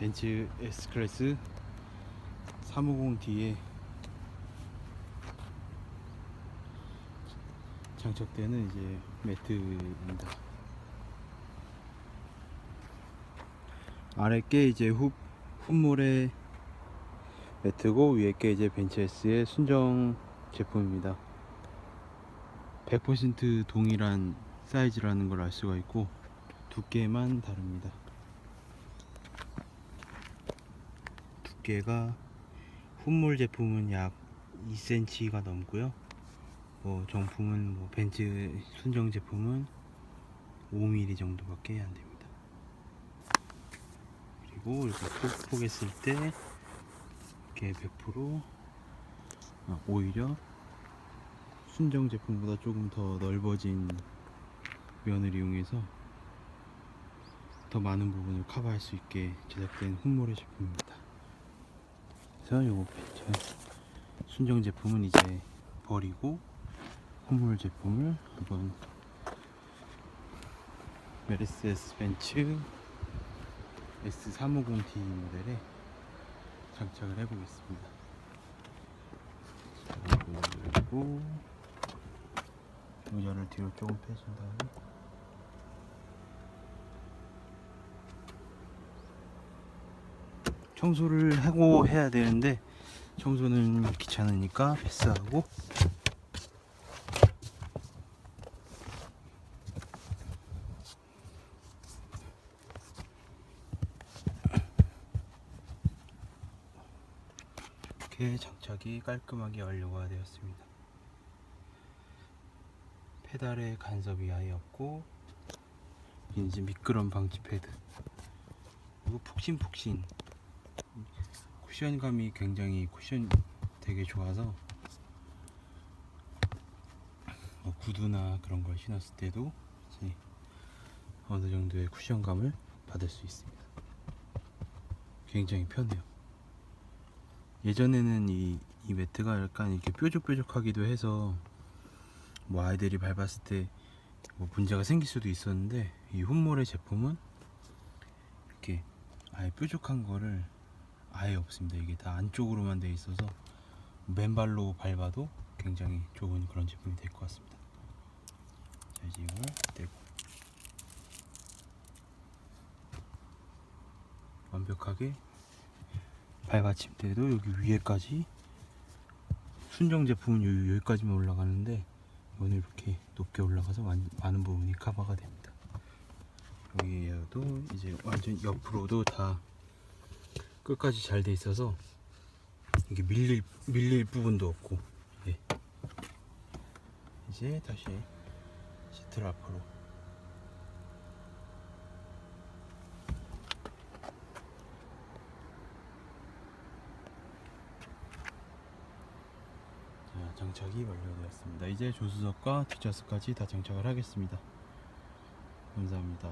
벤츠 S클래스 350D에 장착되는 이제 매트입니다. 아래 게 이제 후, 훗물의 매트고 위에 게 이제 벤츠 S의 순정 제품입니다. 100% 동일한 사이즈라는 걸 알 수가 있고 두께만 다릅니다. 두께가 훗물 제품은 약 2cm가 넘고요. 뭐 정품은 뭐 벤츠 순정 제품은 5mm 정도밖에 안 됩니다. 그리고 이렇게 폭, 폭 했을 때 이렇게 100% 아, 오히려 순정 제품보다 조금 더 넓어진 면을 이용해서 더 많은 부분을 커버할 수 있게 제작된 훗모의 제품입니다. 그래서 요거 벤츠 순정 제품은 이제 버리고 훗물 제품을 한번 메르세데스 벤츠 S350D 모델에 장착을 해보겠습니다. 열고 의자를 뒤로 조금 빼준 다음에 청소를 하고 해야 되는데 청소는 귀찮으니까 패스하고. 이렇게 장착이 깔끔하게 완료가 되었습니다. 페달에 간섭이 아예 없고 이제 미끄럼 방지 패드. 그리고 푹신푹신 쿠션감이 굉장히 쿠션 되게 좋아서 뭐 구두나 그런 걸 신었을 때도 어느 정도의 쿠션감을 받을 수 있습니다. 굉장히 편해요. 예전에는 이, 이 매트가 약간 이렇게 뾰족뾰족하기도 해서 뭐 아이들이 밟았을 때 뭐 문제가 생길 수도 있었는데 이 훗모의 제품은 이렇게 아예 뾰족한 거를 아예 없습니다. 이게 다 안쪽으로만 되어 있어서 맨발로 밟아도 굉장히 좋은 그런 제품이 될 것 같습니다. 자 이제 이걸 떼고 완벽하게 발받침대도 여기 위에까지 순정 제품은 여기, 여기까지만 올라가는데 이거는 이렇게 높게 올라가서 많, 많은 부분이 커버가 됩니다. 여기에도 이제 완전 옆으로도 다 끝까지 잘 돼 있어서 이게 밀릴 밀릴 부분도 없고 예. 이제 다시 시트를 앞으로 자, 장착이 완료되었습니다. 이제 조수석과 뒷좌석까지 다 장착을 하겠습니다. 감사합니다.